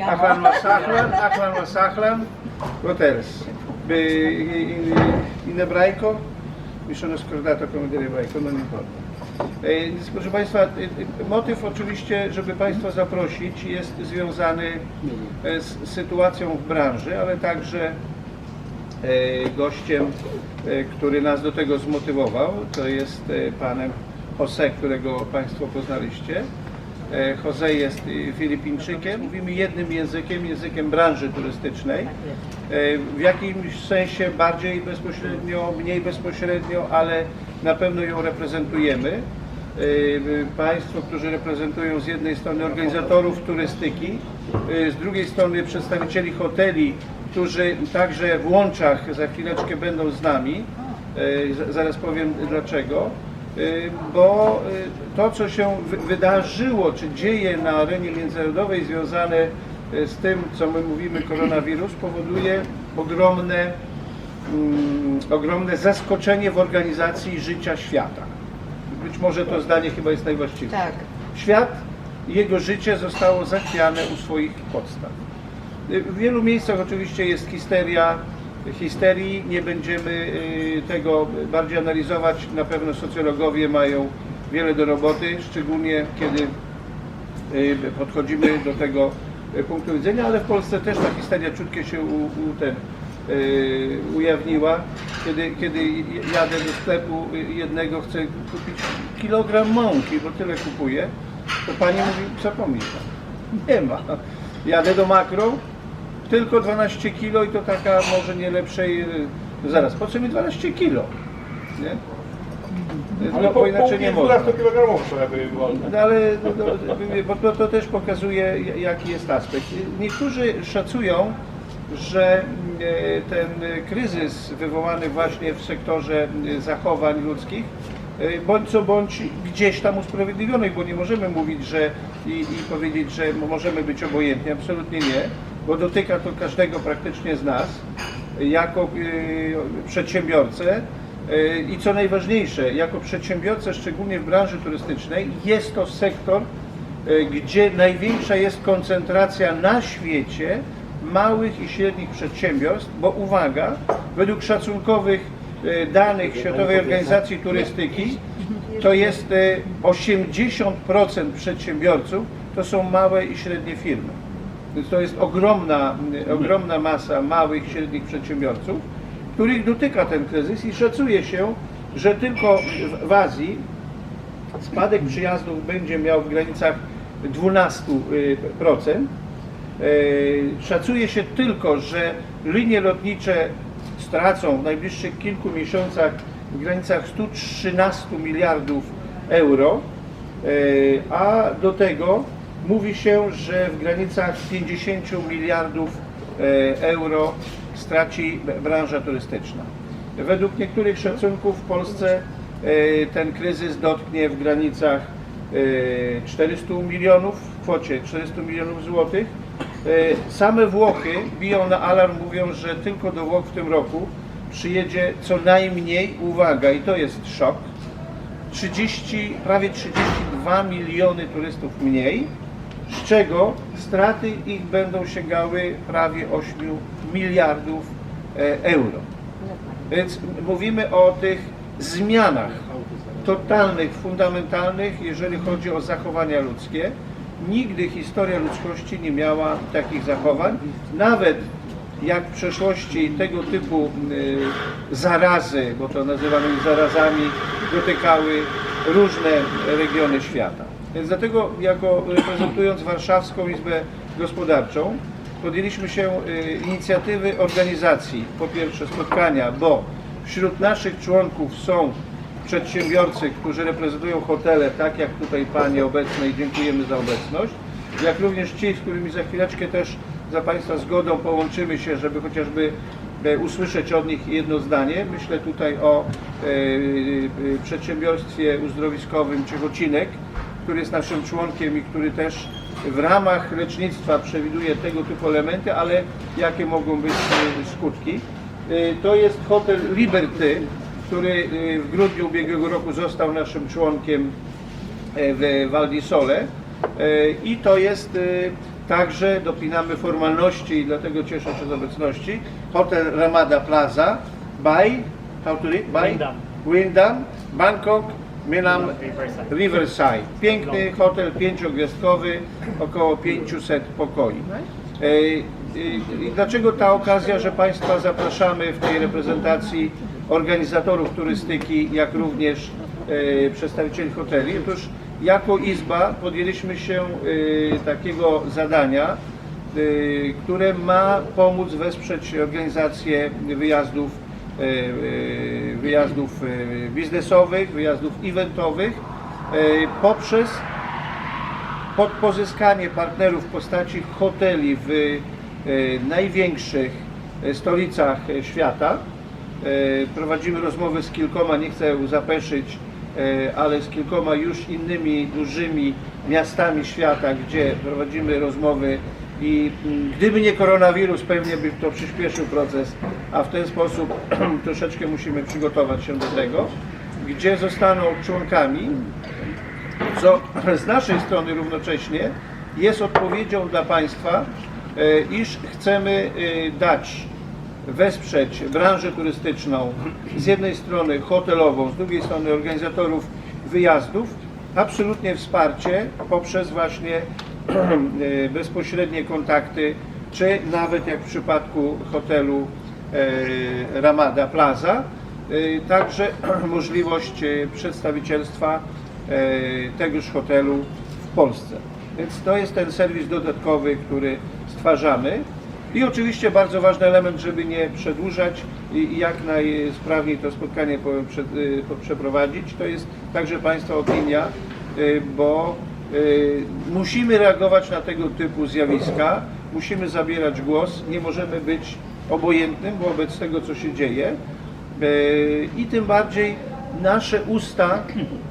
אהלן וסהלן, אהלן וסהלן, hotels. In ebraico, mi sono scordato come dire ebraico, non importa. E, Więc, proszę Państwa, e, e, motyw oczywiście, żeby Państwa zaprosić jest związany e, z sytuacją w branży, ale także e, gościem, e, który nas do tego zmotywował, to jest e, panem Jose, którego Państwo poznaliście. E, Jose jest e, Filipińczykiem, mówimy jednym językiem, językiem branży turystycznej. E, W jakimś sensie bardziej bezpośrednio, mniej bezpośrednio, ale na pewno ją reprezentujemy. E, Państwo, którzy reprezentują z jednej strony organizatorów turystyki, z drugiej strony przedstawicieli hoteli, którzy także w Łączach za chwileczkę będą z nami. Zaraz powiem dlaczego. E, Bo e, to, co się wy- wydarzyło, czy dzieje na arenie międzynarodowej związane e, z tym, co my mówimy koronawirus, powoduje ogromne, mm, ogromne zaskoczenie w organizacji życia świata. Być może to zdanie chyba jest najwłaściwsze. Tak. Świat jego życie zostało zachwiane u swoich podstaw. W wielu miejscach oczywiście jest histeria, histerii, nie będziemy y, tego bardziej analizować. Na pewno socjologowie mają wiele do roboty, szczególnie kiedy y, podchodzimy do tego y, punktu widzenia, ale w Polsce też ta histeria czutkie się u, u ten, ujawniła. Kiedy, kiedy jadę do sklepu jednego, chcę kupić kilogram mąki, bo tyle kupuję, to pani mówi, co pomyśla? Nie ma. Jadę do makro, tylko 12 kilo i to taka może nie lepszej... y, zaraz, po co mi 12 kilo? Nie? Ale No, po, bo inaczej nie można. 12 kg trzeba by było. No ale no, no, bo to, to też pokazuje jaki jest aspekt. Niektórzy szacują, że e, ten kryzys wywołany właśnie w sektorze e, zachowań ludzkich e, bądź co bądź gdzieś tam usprawiedliwionych, bo nie możemy mówić, że i, i powiedzieć, że możemy być obojętni, absolutnie nie, bo dotyka to każdego praktycznie z nas jako e, przedsiębiorcę E, I co najważniejsze, jako przedsiębiorca, szczególnie w branży turystycznej, jest to sektor, e, gdzie największa jest koncentracja na świecie małych i średnich przedsiębiorstw, bo uwaga, według szacunkowych danych Światowej Organizacji Turystyki, to jest e, 80% przedsiębiorców to są małe i średnie firmy. Więc to jest ogromna, ogromna masa małych średnich przedsiębiorców, których dotyka ten kryzys i szacuje się, że tylko w, Azji spadek przyjazdów będzie miał w granicach 12%. Y, Szacuje się tylko, że linie lotnicze stracą w najbliższych kilku miesiącach w granicach 113 miliardów euro, y, a do tego mówi się, że w granicach 50 miliardów y, euro straci branża turystyczna. Według niektórych szacunków w Polsce e, ten kryzys dotknie w granicach e, 400 milionów, w kwocie 400 milionów złotych. E, Same Włochy biją na alarm, mówią, że tylko do Włoch w tym roku przyjedzie co najmniej, uwaga, i to jest szok, 30, prawie 32 miliony turystów mniej, z czego straty ich będą sięgały prawie 8 miliardów e, euro. Więc mówimy o tych zmianach totalnych, fundamentalnych, jeżeli chodzi o zachowania ludzkie. Nigdy historia ludzkości nie miała takich zachowań. Nawet jak w przeszłości tego typu zarazy, bo to nazywamy zarazami, dotykały różne regiony świata. Więc dlatego jako reprezentując Warszawską Izbę Gospodarczą podjęliśmy się y, inicjatywy organizacji, po pierwsze spotkania, bo wśród naszych członków są przedsiębiorcy, którzy reprezentują hotele, tak jak tutaj Panie obecne i dziękujemy za obecność, jak również ci, z którymi za chwileczkę też za Państwa zgodą połączymy się, żeby chociażby e, usłyszeć od nich jedno zdanie. Myślę tutaj o e, e, przedsiębiorstwie uzdrowiskowym Ciechocinek, który jest naszym członkiem i który też w ramach lecznictwa przewiduje tego typu elementy, ale jakie mogą być e, skutki. E, To jest hotel Liberty, który e, w grudniu ubiegłego roku został naszym członkiem w Val di Sole E, i to jest Także dopinamy formalności i dlatego cieszę się z obecności. Hotel Ramada Plaza by, how to read? By? Wyndham. Wyndham, Bangkok, Minam Riverside. Piękny hotel pięciogwiazdkowy, około 500 pokoi. E, e, I dlaczego ta okazja, że Państwa zapraszamy w tej reprezentacji organizatorów turystyki, jak również e, przedstawicieli hoteli? Otóż jako Izba podjęliśmy się takiego zadania, które ma pomóc wesprzeć organizację wyjazdów wyjazdów e, biznesowych, wyjazdów eventowych e, poprzez pozyskanie partnerów w postaci hoteli w e, największych e, stolicach e, świata. E, Prowadzimy rozmowy z kilkoma, nie chcę zapeszyć, e, ale z kilkoma już innymi dużymi miastami świata, gdzie prowadzimy rozmowy i mm, gdyby nie koronawirus, pewnie by to przyspieszył proces, a w ten sposób troszeczkę musimy przygotować się do tego, gdzie zostaną członkami co z naszej strony równocześnie jest odpowiedzią dla Państwa, e, iż chcemy e, dać, wesprzeć branżę turystyczną, z jednej strony hotelową, z drugiej strony organizatorów wyjazdów, absolutnie wsparcie poprzez właśnie bezpośrednie kontakty, czy nawet jak w przypadku hotelu e, Ramada Plaza, e, także możliwość e, przedstawicielstwa e, tegoż hotelu w Polsce. Więc to jest ten serwis dodatkowy, który stwarzamy. I oczywiście bardzo ważny element, żeby nie przedłużać i jak najsprawniej to spotkanie y, przeprowadzić, to jest także Państwa opinia, y, bo y, musimy reagować na tego typu zjawiska, musimy zabierać głos, nie możemy być obojętnym wobec tego, co się dzieje. E, I tym bardziej nasze usta,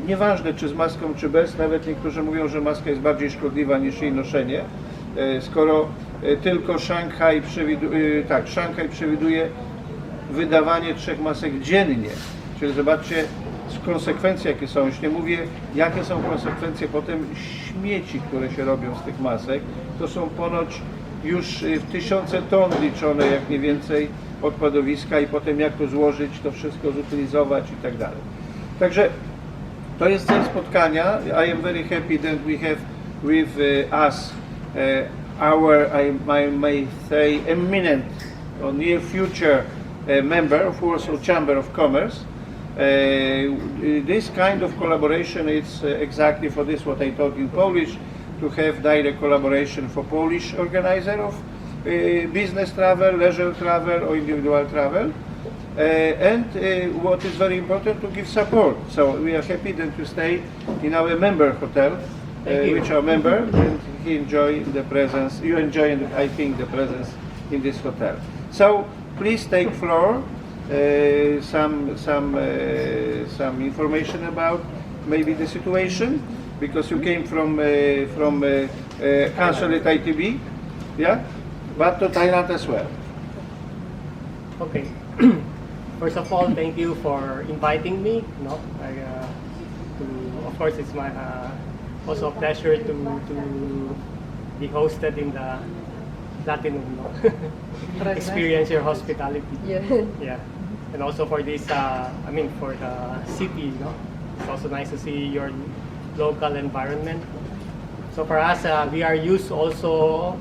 nieważne czy z maską, czy bez, nawet niektórzy mówią, że maska jest bardziej szkodliwa niż jej noszenie, e, skoro tylko Szanghaj przewiduje, tak, Szanghaj przewiduje wydawanie trzech masek dziennie. Czyli zobaczcie konsekwencje, jakie są. Już nie mówię, jakie są konsekwencje potem śmieci, które się robią z tych masek. To są ponoć już y, w tysiące ton liczone, jak mniej więcej odpadowiska i potem jak to złożyć, to wszystko zutylizować i tak dalej. Także to jest cel spotkania. I am very happy that we have with uh, us uh, our, I, may say, eminent or near future member of Warsaw Chamber of Commerce. Uh, this kind of collaboration is uh, exactly for this what I taught in Polish to have direct collaboration for Polish organizer of uh, business travel, leisure travel or individual travel. Uh, and uh, what is very important to give support. So we are happy that you stay in our member hotel, uh, which are member, and he enjoy the presence. You enjoy, I think, the presence in this hotel. So please take floor. Uh, some some uh, some information about maybe the situation because you came from uh, from uh, uh, council at ITB, yeah, but to Thailand as well. Okay. First of all, thank you for inviting me. No, I, uh, to, of course, it's my uh, also a pleasure to to be hosted in the Platinum no? experience your hospitality. Yeah. Yeah, and also for this, uh, I mean, for the city, you know, it's also nice to see your local environment. So for us, uh, we are used also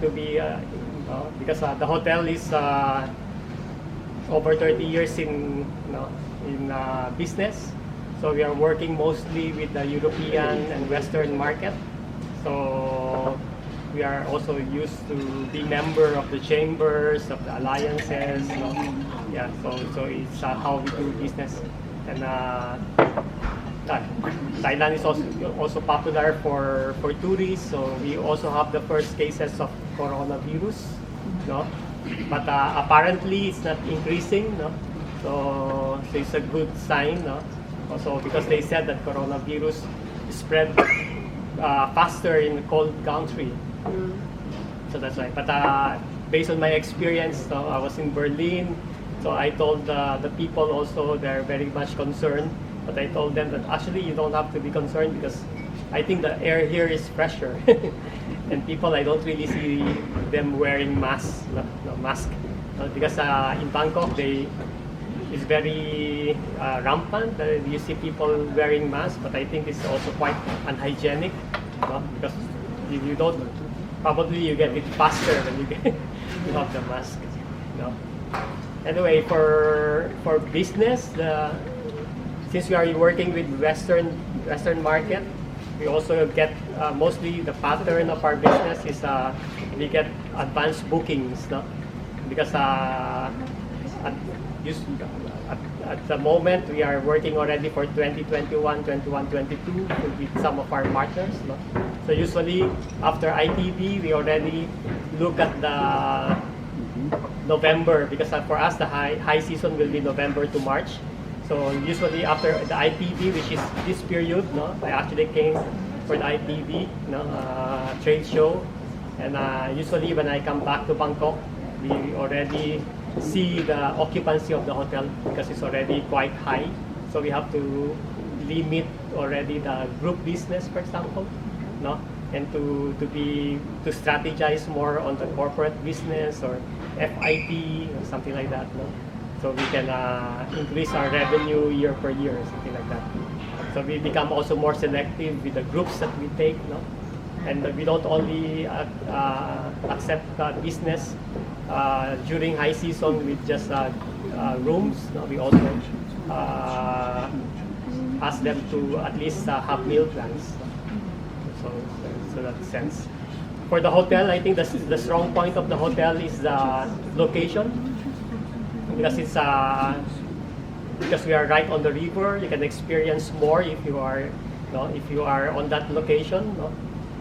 to be, uh, because uh, the hotel is uh, over 30 years in, you know, in uh, business. So we are working mostly with the European and Western market. So we are also used to be member of the chambers, of the alliances. you know. Yeah, so so it's uh, how we do business. And uh, uh, Thailand is also also popular for for tourists. So we also have the first cases of coronavirus, no. But uh, apparently it's not increasing, no. So, so it's a good sign, no. Also because they said that coronavirus spread uh, faster in cold country. So that's why. But uh, based on my experience, so I was in Berlin. So I told uh, the people also they're very much concerned. But I told them that actually you don't have to be concerned because I think the air here is fresher, and people I don't really see them wearing masks, no, no mask, Uh, because uh, in Bangkok they it's very uh, rampant. Uh, you see people wearing masks, but I think it's also quite unhygienic, no? because you, you don't probably you get it faster when you get you have the mask. No? Anyway, for for business, the since we are working with Western Western market, we also get uh, mostly the pattern of our business is uh, we get advanced bookings, no? Because uh, at, at, at the moment we are working already for 2021, 21, 22 with some of our partners, no? So usually after ITB, we already look at the November because uh, for us the high high season will be November to March. So usually after the IPB, which is this period, no, I actually came for the IPB, no, uh, trade show, and uh, usually when I come back to Bangkok, we already see the occupancy of the hotel because it's already quite high. So we have to limit already the group business, for example, no, and to to be to strategize more on the corporate business or FIT or something like that, no. So we can uh, increase our revenue year per year, or something like that. So we become also more selective with the groups that we take, no? And we don't only uh, uh, accept uh, business uh, during high season with just uh, rooms. No? We also ask them to at least have meal plans. So, so that sense. For the hotel, I think the, the strong point of the hotel is the location because it's uh, because we are right on the river. You can experience more if you are, no, if you are on that location.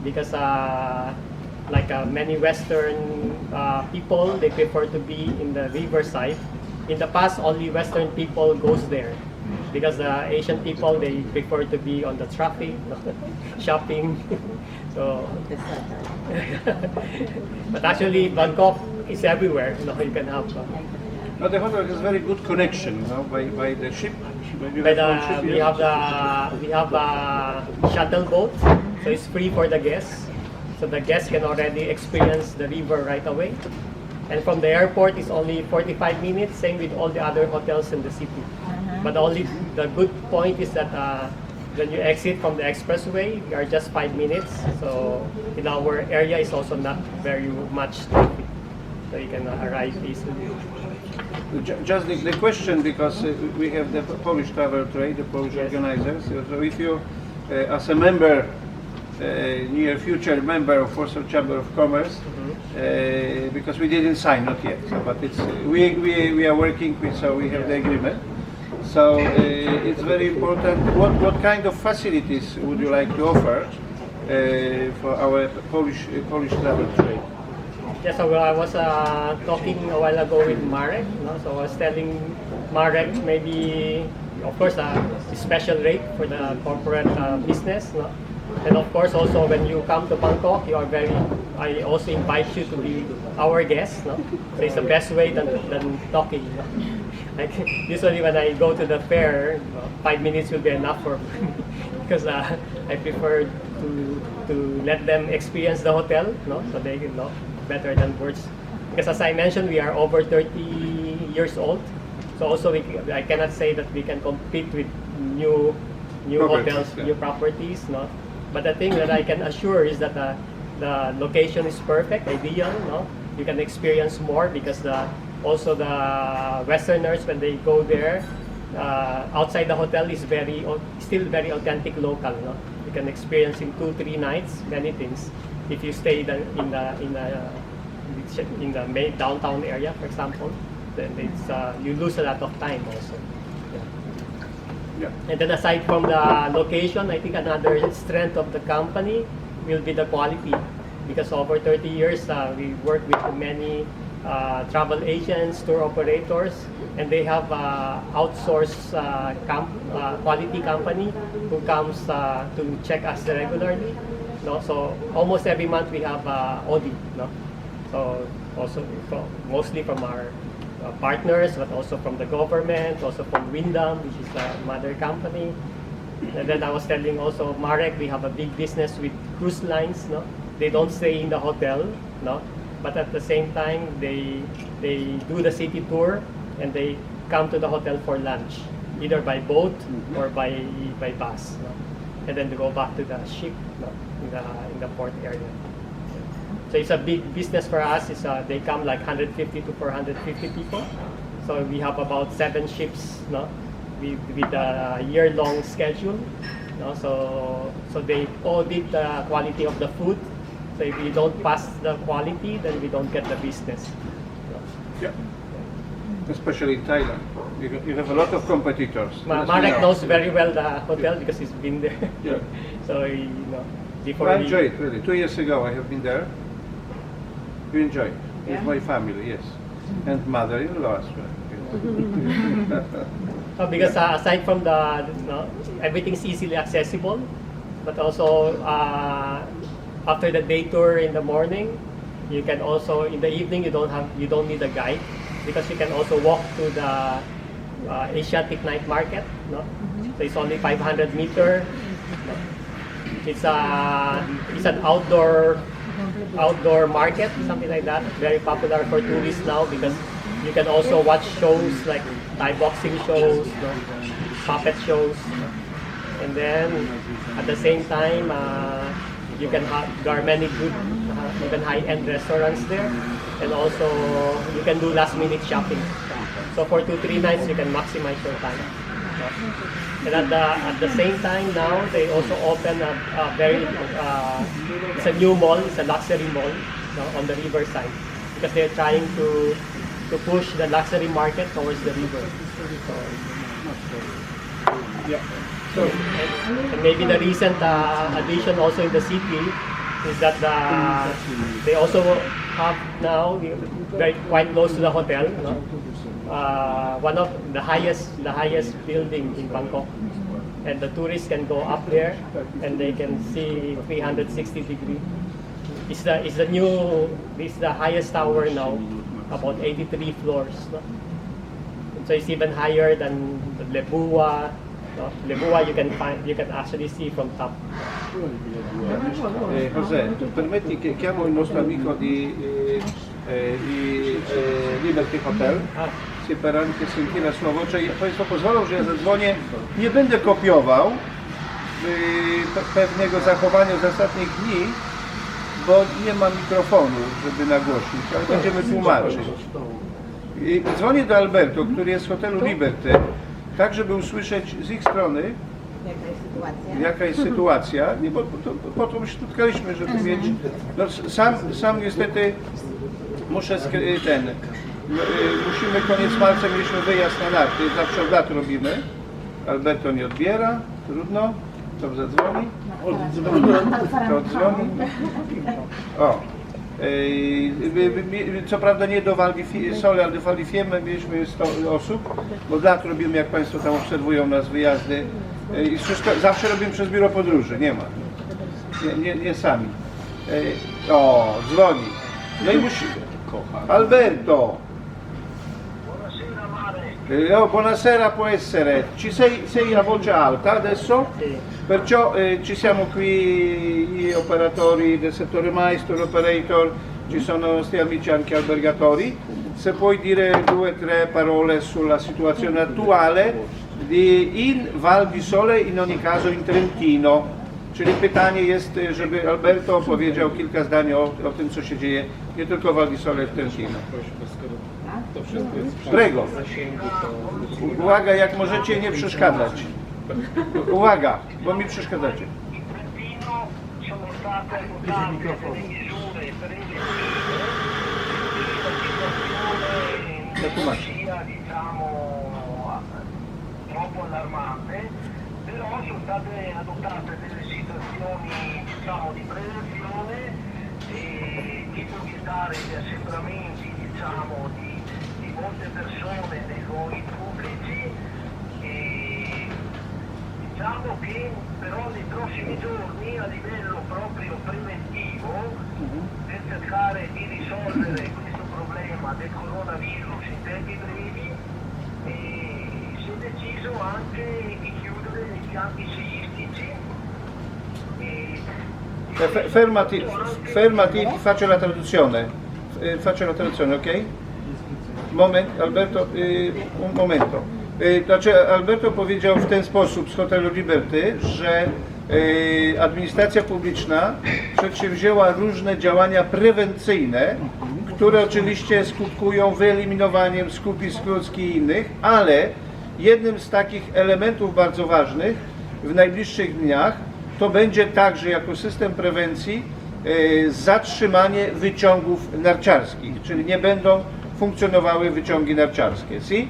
Because uh, like uh, many Western uh, people, they prefer to be in the riverside. In the past, only Western people goes there. Because the Asian people, they prefer to be on the traffic, shopping. so, but actually, Bangkok is everywhere. You know, you can have. Uh, But the hotel has very good connection, you know, by, by the ship. But uh, ship, we have the we have a shuttle boat, so it's free for the guests. So the guests can already experience the river right away. And from the airport it's only 45 minutes. Same with all the other hotels in the city. But only the good point is that uh, when you exit from the expressway, we are just five minutes. So in our area is also not very much traffic, so you can uh, arrive easily. Just the, the question, because uh, we have the Polish travel trade, the Polish Yes. organizers. So if you, uh, as a member, uh, near future member of Warsaw Chamber of Commerce, uh, because we didn't sign, not yet, so, but it's, we, we, we are working with, so we have the agreement. So uh, it's very important. What, what kind of facilities would you like to offer uh, for our Polish, uh, Polish travel trade? So I was uh, talking a while ago with Marek. So I was telling Marek maybe, of course, uh, a special rate for the corporate uh, business. And of course, also when you come to Bangkok, you are very. I also invite you to be our guest. No? So it's the best way than, than talking. Like usually when I go to the fair, five minutes will be enough for me because uh, I prefer to to let them experience the hotel, no, so they you know better than words. Because as I mentioned, we are over 30 years old, so also we, I cannot say that we can compete with new new Properties, hotels, yeah. new properties, no. But the thing that I can assure is that the the location is perfect, ideal, no. You can experience more because the also the Westerners when they go there uh, outside the hotel is very still very authentic local. No? You can experience in two three nights many things if you stay the, in the in the in the main downtown area, for example. Then it's uh, you lose a lot of time also. Yeah. Yeah. And then aside from the location, I think another strength of the company will be the quality. Because over 30 years, uh, we work with many travel agents, tour operators, and they have uh, outsourced uh, com- uh, quality company who comes uh, to check us regularly. No? So almost every month we have uh, audit. No? So also from, mostly from our uh, partners, but also from the government, also from Windham, which is the mother company. And then I was telling also Marek, we have a big business with cruise lines. No, they don't stay in the hotel. No, but at the same time they they do the city tour and they come to the hotel for lunch, either by boat or by by bus. No? And then they go back to the ship no? in the in the port area. So it's a big business for us. It's uh, they come like 150 to 450 people. So we have about seven ships, no, with, with a year-long schedule. No, so so they audit the quality of the food. So if we don't pass the quality, then we don't get the business. Yeah. Especially in Thailand. You, you have a lot of competitors. Ma- Marek knows very well the hotel because he's been there. Yeah. so he, you know, before I he- enjoy it really. Two years ago I have been there. You enjoy it. Yeah. With my family, yes. And mother-in-law as well. Uh, because uh, aside from the, you know, everything's easily accessible, but also uh, after the day tour in the morning, you can also in the evening you don't have you don't need a guide because you can also walk to the uh, Asiatic night market. No, so it's only 500 meter. No? It's a it's an outdoor outdoor market, something like that. Very popular for tourists now because you can also watch shows like Thai boxing shows, no? puppet shows, and then at the same time uh, you can have there are many good uh, even high-end restaurants there, and also you can do last-minute shopping. So for two three nights you can maximize your time. And at the at the same time now they also open a, a very uh, it's a new mall, it's a luxury mall no, on the riverside because they're trying to to push the luxury market towards the river. So, yeah. And, maybe the recent uh, addition also in the city is that the, they also have now very quite close to the hotel. No? uh, one of the highest the highest building in Bangkok. And the tourists can go up there and they can see 360 degree. It's the it's the new it's the highest tower now, about 83 floors. No? So it's even higher than the. No? Lebua you can find you can actually see from top. Eh, José, permetti che chiamo il nostro amico di, eh, eh, di eh, Liberty Hotel, Ah, sì, per anche sentire la sua voce. Ja Państwo pozwolą, że ja zadzwonię. Nie będę kopiował pe- pewnego zachowania z ostatnich dni, bo nie ma mikrofonu, żeby nagłośnić, ale będziemy tłumaczyć. I dzwonię do Alberto, który jest w hotelu Liberty, tak żeby usłyszeć z ich strony, Jaka jest sytuacja? jaka jest sytuacja, nie, bo po to, po to my się spotkaliśmy, żeby mieć, no, sam, sam niestety muszę skry- ten, y, musimy koniec marca, mieliśmy wyjazd na narty, zawsze od lat robimy, Alberto nie odbiera, trudno, to zadzwoni, to odzwoni, o. Co prawda nie do Sole, ale do Fiemme mieliśmy 100 osób, bo lat robimy, jak Państwo tam obserwują nas, wyjazdy. I wszystko, zawsze robimy przez biuro podróży, nie ma. Nie, nie, nie sami. O, dzwoni. No i musi... Alberto! Oh, buonasera, può essere. Ci sei, sei a voce alta adesso? sì. Perciò eh, ci siamo qui gli operatori del settore mais, tour operator, ci sono nostri amici anche albergatori. Se puoi dire due o tre parole sulla situazione attuale di, in Val di Sole, in ogni caso in Trentino. Czyli pytanie jest, e, żeby Alberto powiedział kilka zdań o, o tym, co się dzieje nie tylko w Val di Sole, w Trentino. Prego. Uwaga, jak możecie nie przeszkadzać. Uwaga, bo mi przeszkadzacie. Trentino sono state adottate delle misure preventive Ja la tłumaczę. situazione sia diciamo troppo allarmante, però sono state adottate delle situazioni diciamo di prevenzione e tipo vietare gli assembramenti diciamo di, di molte persone nei luoghi pubblici Diciamo che però nei prossimi giorni a livello proprio preventivo per cercare di risolvere questo problema del coronavirus in tempi brevi eh, si è deciso anche di chiudere impianti sciistici. E, Eh, fe- Fermati, fermati, ti faccio la traduzione. Eh, Faccio la traduzione, ok? Moment, Alberto, y, un momento. Y, Znaczy, Alberto powiedział w ten sposób z hotelu Liberty, że y, administracja publiczna przedsięwzięła różne działania prewencyjne, które oczywiście skutkują wyeliminowaniem skupisk ludzkich i innych, ale jednym z takich elementów bardzo ważnych w najbliższych dniach to będzie także jako system prewencji e, zatrzymanie wyciągów narciarskich, czyli nie będą funkcjonowały wyciągi narciarskie. Sì?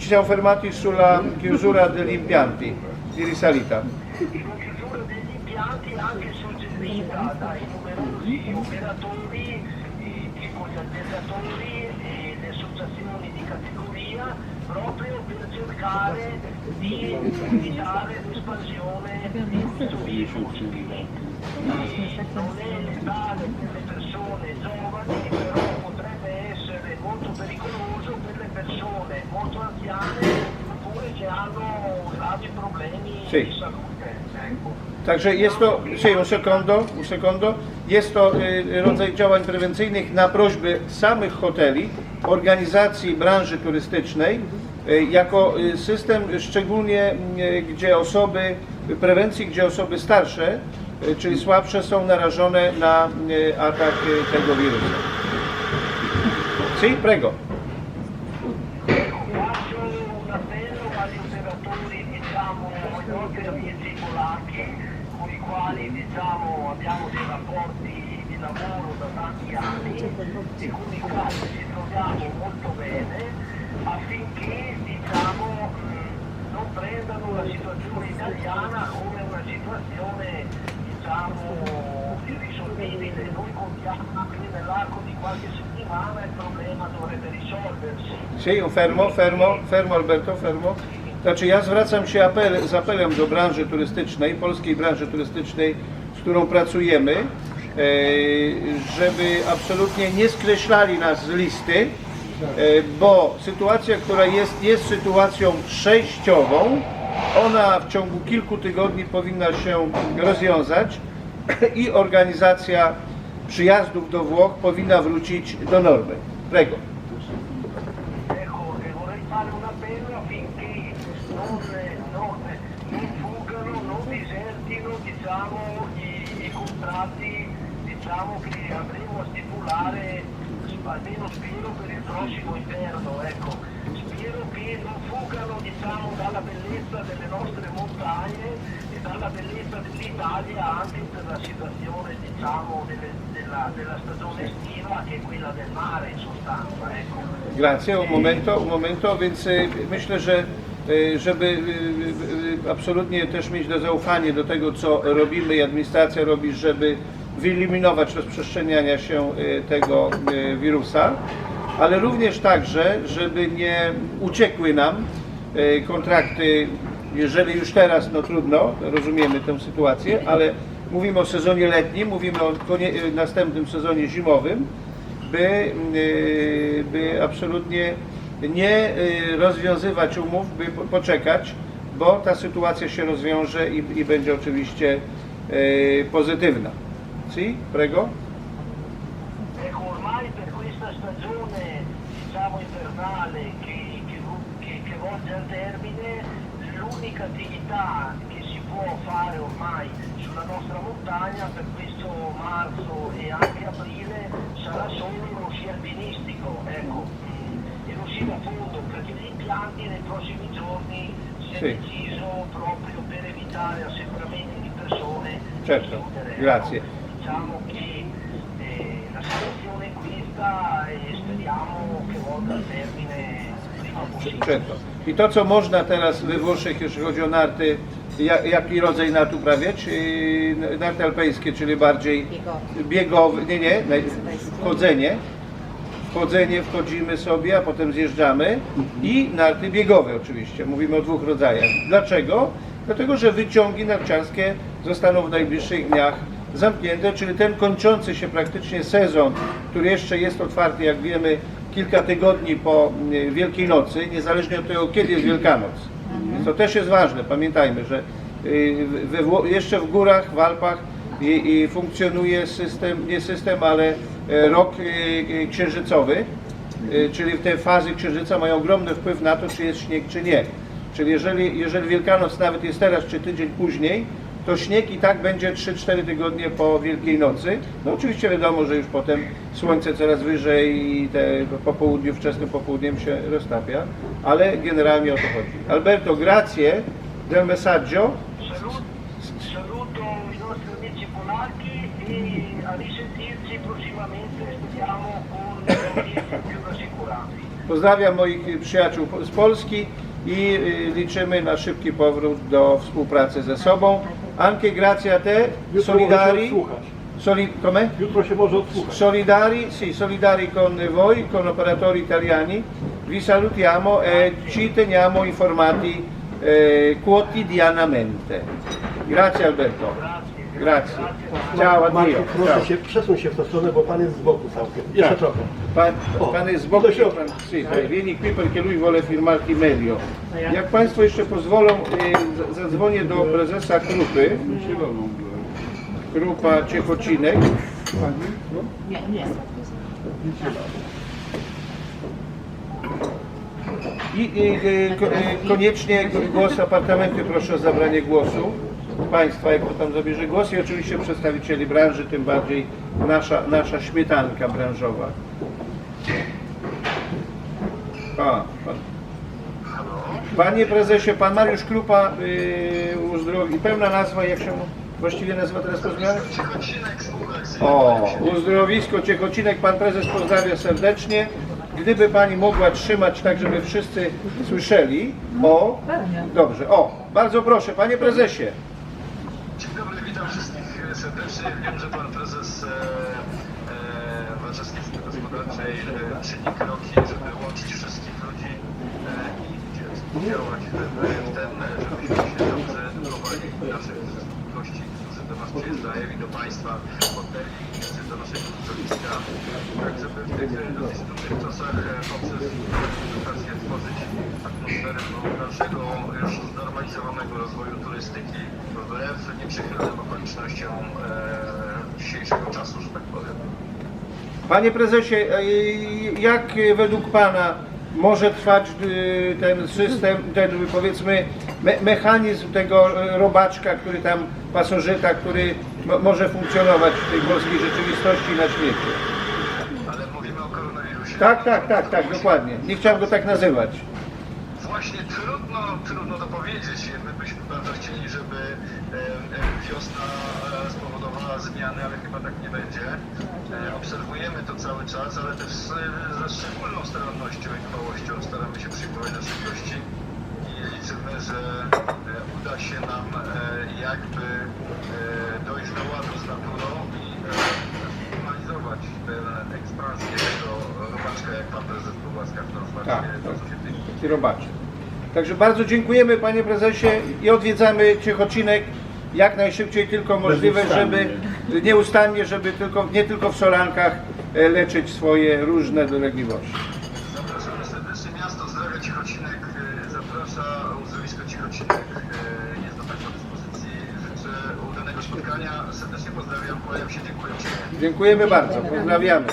Ci siamo fermati sulla chiusura degli impianti di risalita. la chiusura degli impianti anche suggerita dai numerosi operatori, eh, tipo gli allevatori e le associazioni di categoria, proprio per cercare di evitare l'espansione di questo virus. E non è letale per le persone giovani, molto oppure che hanno gravi problemi Sì. di salute. Ecco. Także jest to, secondo, un secondo, jest to y, rodzaj działań prewencyjnych na prośbę samych hoteli, organizacji branży turystycznej, y, jako y, system szczególnie y, gdzie osoby, prewencji, gdzie osoby starsze, y, czyli słabsze są narażone na y, atak y, tego wirusa. Sì, prego. Nostri amici polacchi, con i quali diciamo, abbiamo dei rapporti di lavoro da tanti anni e con i quali ci troviamo molto bene affinché diciamo, non prendano la situazione italiana come una situazione diciamo, irrisolvibile. Noi contiamo che nell'arco di qualche settimana il problema dovrebbe risolversi. Sì, fermo, fermo, fermo Alberto, fermo. Znaczy ja zwracam się apel, z apelem do branży turystycznej, polskiej branży turystycznej, z którą pracujemy, e, żeby absolutnie nie skreślali nas z listy, e, bo sytuacja, która jest, jest sytuacją przejściową, ona w ciągu kilku tygodni powinna się rozwiązać i organizacja przyjazdów do Włoch powinna wrócić do normy. Prego. Diciamo, i, i contratti diciamo, che avremo a stipulare, almeno spero per il prossimo inverno. Ecco. Spero che non fuggano diciamo, dalla bellezza delle nostre montagne e dalla bellezza dell'Italia anche per la situazione diciamo, delle- della, della stagione estiva che è quella del mare in sostanza. Ecco. Grazie, un momento, un momento, y, myślę, że żeby y, y, y, absolutnie też mieć do zaufanie do tego, co robimy i administracja robi, żeby wyeliminować rozprzestrzeniania się tego wirusa, ale również także, żeby nie uciekły nam kontrakty, jeżeli już teraz, no trudno, rozumiemy tę sytuację, ale mówimy o sezonie letnim, mówimy o następnym sezonie zimowym, by, by absolutnie nie y, rozwiązywać umów, by po- poczekać, bo ta sytuacja się rozwiąże i, i będzie oczywiście y, pozytywna. Sì, prego. L'unica attività che si può fare ormai sulla nostra montagna per questo marzo e anche aprile sarà solo lo sci alpinistico, ecco, da fondo, perché gli impianti nei prossimi giorni si è Sì. deciso proprio per evitare assembramenti di persone. Certo, grazie. Diciamo che eh, la situazione è questa e speriamo che volga al termine il prima possibile. Certo. I to, co można teraz we Włoszech, jeśli chodzi o narty, ja- jaki rodzaj nart uprawiać? Narty alpejskie, czyli bardziej Biegowe. nie, nie, naj- wchodzenie. Wchodzimy sobie, a potem zjeżdżamy i narty biegowe oczywiście. Mówimy o dwóch rodzajach. Dlaczego? Dlatego, że wyciągi narciarskie zostaną w najbliższych dniach zamknięte, czyli ten kończący się praktycznie sezon, który jeszcze jest otwarty, jak wiemy, kilka tygodni po mm, Wielkiej Nocy, niezależnie od tego, kiedy jest Wielkanoc. Więc to też jest ważne, pamiętajmy, że y, jeszcze w górach, w Alpach i, i funkcjonuje system, nie system, ale e, rok y, y, księżycowy, czyli te fazy księżyca mają ogromny wpływ na to, czy jest śnieg, czy nie. Czyli jeżeli, jeżeli Wielkanoc nawet jest teraz, czy tydzień później, to śnieg i tak będzie 3-4 tygodnie po Wielkiej Nocy. No oczywiście wiadomo, że już potem słońce coraz wyżej i te po południu, wczesnym popołudniem się roztapia, ale generalnie o to chodzi. Alberto, grazie del messaggio. Pozdrawiam moich przyjaciół z Polski i liczymy na szybki powrót do współpracy ze sobą. Anche grazie a te, solidari. Soli, come? Jutro się może odsłuchać. Solidari, sì, solidari con voi, con operatori italiani, vi salutiamo e ci teniamo informati eh, quotidianamente. Grazie Alberto. Grazie. Ciao, addio. Marku, Ciao. proszę się, przesuń się w tę stronę, bo pan jest z boku całkiem. Jeszcze Tak. trochę. Pan, O, pan jest z boku, do środka. pan, sì, dai, vieni qui perché lui vuole firmarti meglio. Jak Państwo jeszcze pozwolą, z- zadzwonię do prezesa Krupy. Krupa Ciechocinek. Nie, nie. I, i y, ko, y, koniecznie głos apartamenty proszę o zabranie głosu. Państwa, jak to tam zabierze głos i oczywiście przedstawicieli branży, tym bardziej nasza, nasza śmietanka branżowa. A, pan. Panie prezesie, pan Mariusz Krupa yy, uzdrowi. Pełna nazwa, jak się właściwie nazywa teraz po zmianach? O, uzdrowisko Ciechocinek, pan prezes pozdrawia serdecznie. Gdyby pani mogła trzymać tak, żeby wszyscy słyszeli. O, dobrze, o, bardzo proszę, panie prezesie. Dzień dobry, witam wszystkich serdecznie. Wiem, że pan prezes e, e, Warszawskiej Izby Gospodarczej e, czyni kroki, żeby łączyć wszystkich ludzi e, i współdziałać w, tym, żebyśmy się dobrze chowali naszych gości, którzy do nas przyjeżdżają i do państwa, hoteli, czy do naszego uzdrowiska, tak żeby w tych e, dosyć trudnych czasach e, poprzez edukację tworzyć atmosferę no, dalszego już znormalizowanego rozwoju turystyki wbrew nieprzychylnym okolicznościom e, dzisiejszego czasu, że tak powiem. Panie prezesie, e, jak według pana może trwać e, ten system, ten powiedzmy me, mechanizm tego robaczka, który tam, pasożyta, który mo- może funkcjonować w tej polskiej rzeczywistości na świecie? Ale mówimy o koronawirusie. Tak, tak, tak, tak, dokładnie. Nie chciałem go tak nazywać. Właśnie trudno, trudno to powiedzieć. My byśmy bardzo chcieli, żeby wiosna e, spowodowała zmiany, ale chyba tak nie będzie. E, Obserwujemy to cały czas, ale też ze szczególną starannością i dbałością staramy się przyjmować naszych gości i liczymy, że e, uda się nam jakby dojść do ładu z naturą i zminimalizować tę ekspansję tego robaczka, jak pan prezes był łaskaw nazwać Tak, tak. Taki robaczek. Także bardzo dziękujemy panie prezesie i odwiedzamy Ciechocinek jak najszybciej tylko możliwe, żeby nieustannie, żeby tylko, nie tylko w Solankach e, leczyć swoje różne dolegliwości. Zapraszamy serdecznie miasto Zdrowia Cichocinek, y, zaprasza uzdrowisko Cichocinek, y, jest do Państwa dyspozycji. Życzę udanego spotkania, serdecznie pozdrawiam, kłaniam się, dziękuję. Dziękujemy bardzo, pozdrawiamy.